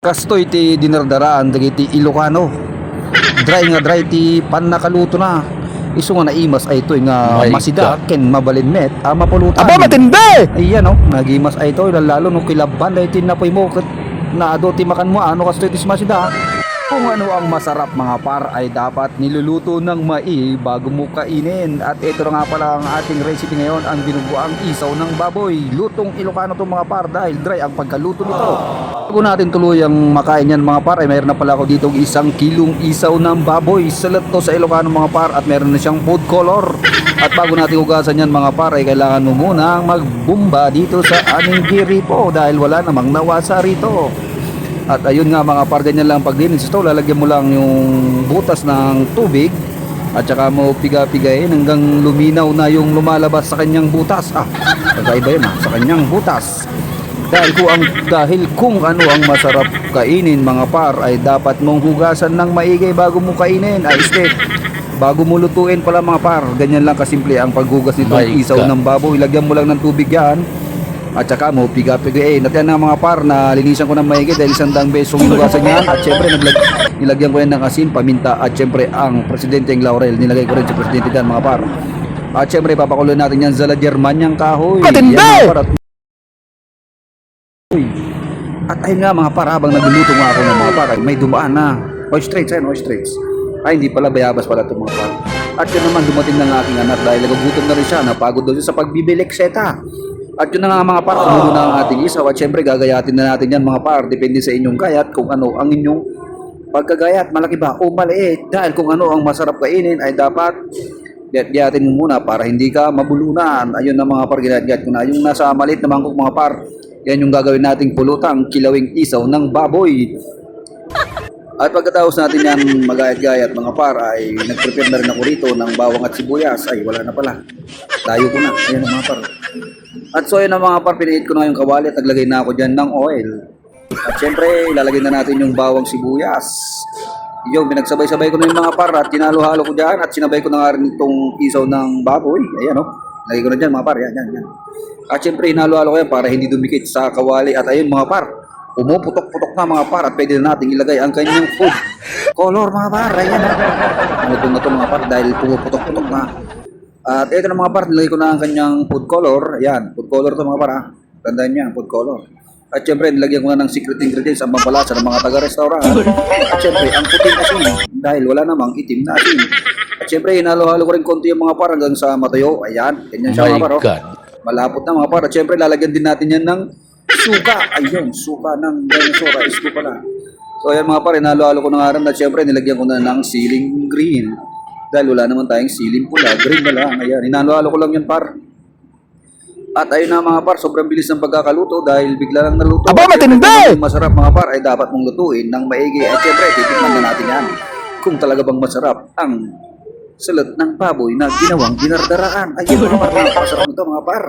Kastoy ti dinardaraan dagiti Ilocano. Dry nga dry ti pan nakaluto na. Isu nga naimas ay ito nga My masida God. ken mabalinmet a mapulutan. Aba, matindi! Ayan no, nagimas ay ito lalo no kilaban dahil tinapoy mo ket na ado ti makan mo ano kastoy ti masida. Kung ano ang masarap mga par ay dapat niluluto ng mai bago mo kainin. At ito na nga pala ang ating recipe ngayon, ang binubuang isaw ng baboy. Lutong Ilocano to mga par dahil dry ang pagkaluto nito. Bago natin tuluyang makain yan mga par ay mayroon na pala ako dito isang kilong isaw ng baboy. Salat to sa Ilocano mga par at meron na siyang food color. At bago natin hugasan yan mga par ay kailangan mo muna magbumba dito sa aming giripo dahil wala namang nawasa rito. At ayun nga mga par, ganyan lang paglinis ito. Lalagyan mo lang yung butas ng tubig at saka mo piga-pigayin hanggang luminaw na yung lumalabas sa kanyang butas. Ah, kakaiba yun ah, sa kanyang butas. Dahil kung ang dahil kung ano ang masarap kainin mga par ay dapat mong hugasan ng maigay bago mo kainin. Ay step. Bago mo lutuin pala mga par, ganyan lang kasimple ang paghugas nitong My isaw God. ng baboy. Ilagyan mo lang ng tubig yan. At saka mo piga-pigain. At yan ang mga par na linisan ko ng maigi dahil isang daang besong hinugasan yan. At syempre naglag nilagyan ko yan ng asin, paminta at syempre ang presidenteng laurel. Nilagay ko rin sa presidente dyan mga par. At syempre papakuloy natin yan sa La Germanyang kahoy. Yan, mga par, at ayun nga mga par, habang nagluluto nga ako ng mga par, ay may dumaan na. Ostrich, ayun, ostrich. Ay, hindi pala, bayabas pala itong mga par. At yun naman, dumating ng aking anak dahil nagugutom na rin siya, napagod daw siya sa pagbibilik seta. At yun na nga mga par, kumulo na ang ating isaw. At syempre, gagayatin na natin yan mga par. Depende sa inyong gayat kung ano ang inyong pagkagayat. Malaki ba o maliit. Dahil kung ano ang masarap kainin ay dapat Gayat-gayatin mo muna para hindi ka mabulunan. Ayun na mga par, gayat-gayat ko na. Yung nasa maliit na mangkok mga par, yan yung gagawin nating pulutang kilawing isaw ng baboy. At pagkatapos natin yan magayat-gayat mga par ay nag-prepare na rin ako rito ng bawang at sibuyas. Ay wala na pala. Tayo ko na. Ayan mga par. At so yun ang mga par, piniit ko na yung kawali at naglagay na ako dyan ng oil. At syempre, ilalagay na natin yung bawang sibuyas. Yung pinagsabay-sabay ko na yung mga par at tinalo-halo ko dyan at sinabay ko na nga rin itong isaw ng baboy. Ayan o. Lagay ko na dyan mga par. Yan, yan, yan. At syempre, hinalo-halo ko yan para hindi dumikit sa kawali. At ayun mga par, pumuputok-putok na mga par at pwede na natin ilagay ang kanyang food color mga par. Ayan. Ano ito na ito mga par dahil pumuputok-putok na. At ito na mga par, nilagay ko na ang kanyang food color. Ayan, food color to mga par ha. Tandaan niya, food color. At syempre, nilagyan ko na ng secret ingredients ang pampalasa ng mga taga-restaurant. At syempre, ang puting asin dahil wala namang itim na asin. At syempre, hinalo-halo ko rin konti yung mga par hanggang sa matuyo. Ayan, ganyan siya My mga par. oh. God. Malapot na mga par. At syempre, lalagyan din natin yan ng suka. Ayun, suka ng dinosaur. Ayos ko pala. So ayan mga par, hinalo-halo ko na nga rin. At syempre, nilagyan ko na ng ceiling green. Dahil wala naman tayong ceiling pula. Green na lang. Ayan, hinalo-halo ko lang yan par. At ayun na mga par, sobrang bilis ng pagkakaluto dahil bigla lang naluto. Aba, matindi! masarap mga par ay dapat mong lutuin ng maigi. At syempre, titikman na natin yan. Kung talaga bang masarap ang salat ng baboy na ginawang dinardaraan. Ayun mga par, napakasarap nito mga par.